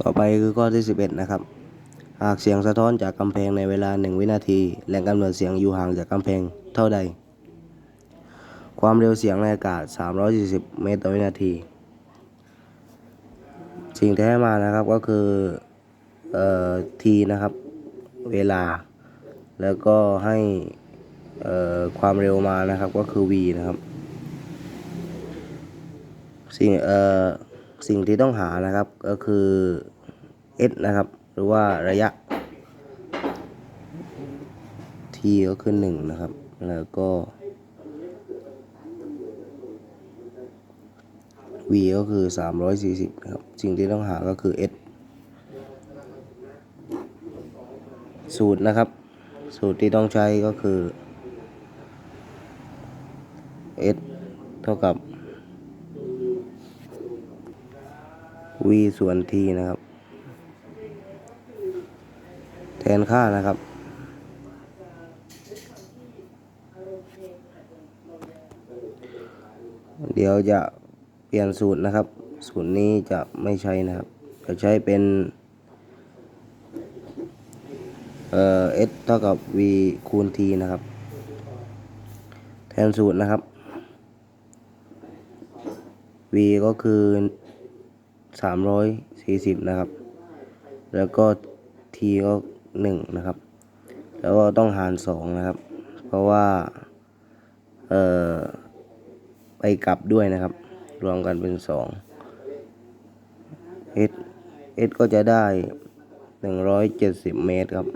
ต่อไปคือข้อที่ 11 นะครับ หากเสียงสะท้อนจากกำแพงในเวลา 1 วินาที แหล่งกำเนิดเสียงอยู่ห่างจากกำแพงเท่าใด ความเร็วเสียงในอากาศ 340 เมตรต่อวินาที สิ่งที่ให้มานะครับก็คือเอ่อทีนะครับ เวลา แล้วก็ให้เอ่อความเร็วมานะครับก็คือ v นะครับสิ่งเอ่อ สิ่งที่ต้องหานะครับก็คือ s นะครับ หรือว่าระยะ t ก็คือหนึ่งนะครับ แล้วก็ v ก็คือ 340นะครับ สิ่งที่ต้องหาก็คือ s สูตรนะครับ สูตรที่ต้องใช้ก็คือ s เท่ากับ v ส่วน t นะครับ แทนค่านะครับ เดี๋ยวจะเปลี่ยนสูตรนะครับ สูตรนี้จะไม่ใช้นะครับ จะใช้เป็นเอ่อ s เท่ากับ v คูณ t นะครับ แทนสูตรนะครับ v ก็คือ 340 นะครับ แล้วก็ t ก็ 1 นะครับ แล้วก็ต้องหาร 2 นะครับ เพราะว่า เอ่อ ไปกลับด้วยนะครับ รวมกันเป็น 2 s s ก็จะได้ 170 เมตรครับ